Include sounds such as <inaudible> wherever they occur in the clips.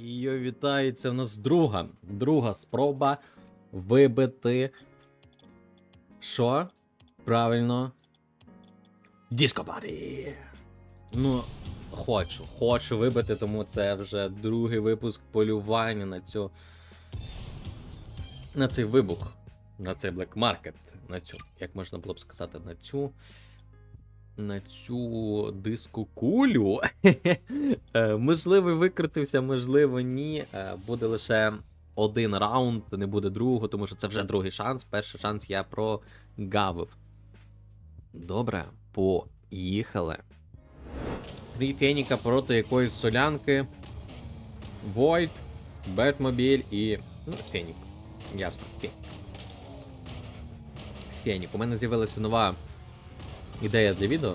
Вітаю, це в нас друга. Друга спроба вибити. Що? Правильно. Диско Парі. Ну, хочу. Хочу вибити, тому це вже другий випуск полювання на цю. На цей вибух. На цей Market. На цю. Як можна було б сказати, на цю. На цю диску кулю. <laughs> Е, Можливо, викрутився, можливо, ні. Е, Буде лише один раунд, не буде другого, тому що це вже другий шанс. Перший шанс я прогавив. Добре, поїхали. Три Феніка проти якоїсь солянки. Войт, Бетмобіль і. Ну, Фенік. Ясно, Фенік. Фенік. У мене з'явилася нова ідея для відео.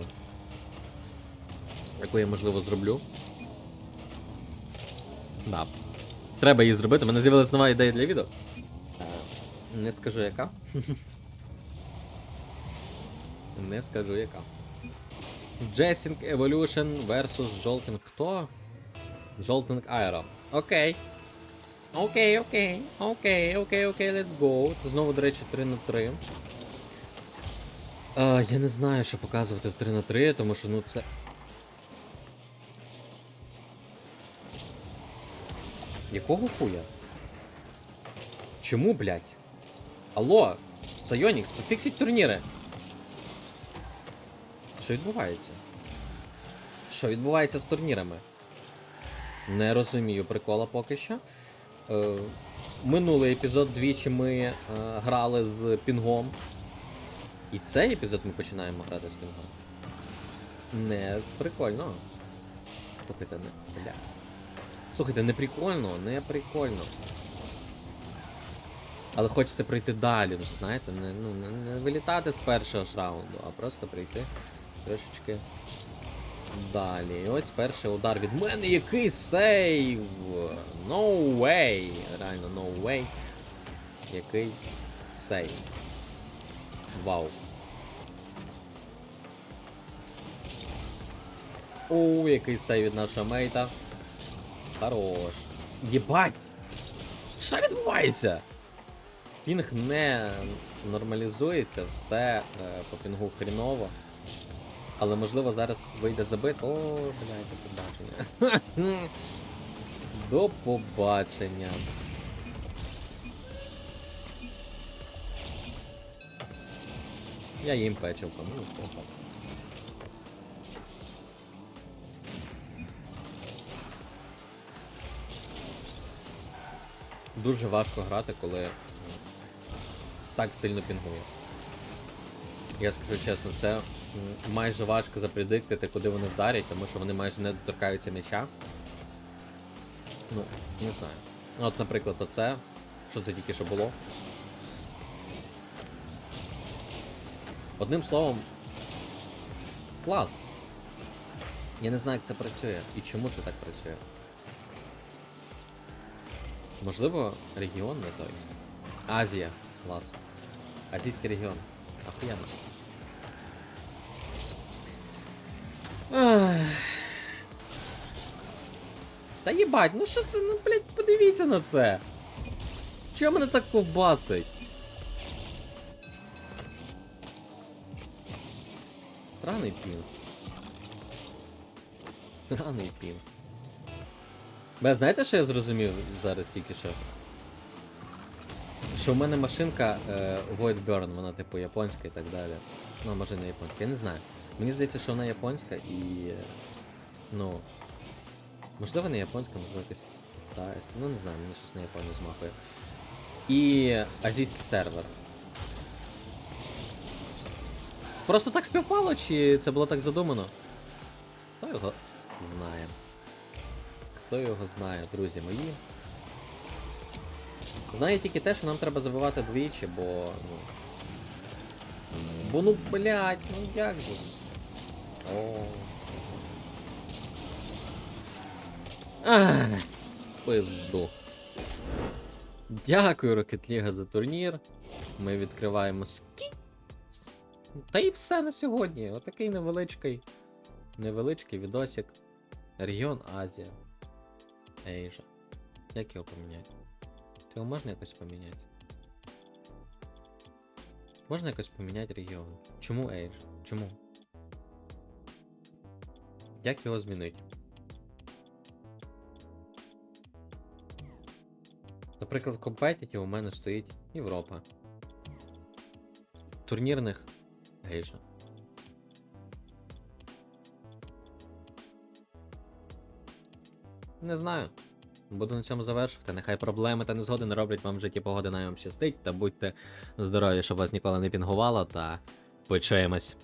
Яку я, можливо, зроблю. Да. Треба її зробити. У мене з'явилася нова ідея для відео. Не скажу яка. <laughs> Не скажу яка. Jessing Evolution versus Jolting хто? Jolting Aero. Окей. Окей, окей, окей, окей, окей, let's go. Це знову, до речі, 3 на 3. А, я не знаю, що показувати в 3 на 3, тому що ну це. Якого хуя? Чому, блядь? Алло, Сайонікс, пофіксіть турніри. Що відбувається? Що відбувається з турнірами? Не розумію прикола поки що. Е, минулий епізод двічі ми е, грали з пінгом. І цей епізод ми починаємо грати з пінгом. Не прикольно. Слухайте, не. Бля. Слухайте, не прикольно, не прикольно. Але хочеться пройти далі, ну, знаєте, не, ну, не вилітати з першого ж раунду, а просто прийти трошечки далі. І ось перший удар від мене, який сейв! No way! Реально, no way. Який сейв. Вау. О, який сейв від нашого мейта. Хорош. Єбать! Що відбувається? Пінг не нормалізується, все е, по пінгу хріново. Але можливо зараз вийде забит. О, блядь, до побачення. <laughs> До побачення. Я їм печивком. Ну, опа. Дуже важко грати, коли так сильно пінгує. Я скажу чесно, це майже важко запредиктити, куди вони вдарять, тому що вони майже не доторкаються м'яча. Ну, не знаю. От, наприклад, оце. Що це тільки що було? Одним словом. Клас. Я не знаю, як це працює і чому це так працює. Можливо, регіон не той. Азія. Клас. Азійський регіон. Охуєнно. Ах. Та їбать, ну що це, ну блять, подивіться на це. Чого мене так ковбасить? Сраний пін. Сраний пін. Бе, знаєте, що я зрозумів зараз тільки що? Що в мене машинка е, Void Burn, вона типу японська і так далі. Ну, може не японська, я не знаю. Мені здається, що вона японська і. е, Ну. Можливо, не японська, можливо якась китайська. Ну не знаю, мені щось на Японію змахує. І азійський сервер. Просто так співпало, чи це було так задумано? Хто його знає? Хто його знає, друзі мої? Знаю тільки те, що нам треба забивати двічі, бо. ну. Бо ну блять, ну як же ж. О. Ах, пизду. Дякую, League, за турнір. Ми відкриваємо скі. Та і все на сьогодні. Отакий невеличкий. Невеличкий відосик. Регіон Азія. Ейжа. Як його поміняти? Його можна якось поміняти? Можна якось поміняти регіон? Чому Age? Чому? Як його змінити? Наприклад, в компетіті у мене стоїть Європа. Турнірних гейша. Не знаю. Буду на цьому завершувати. Нехай проблеми та незгоди не роблять вам в житті погоди, най вам щастить, та будьте здорові, щоб вас ніколи не пінгувало, та почуємось.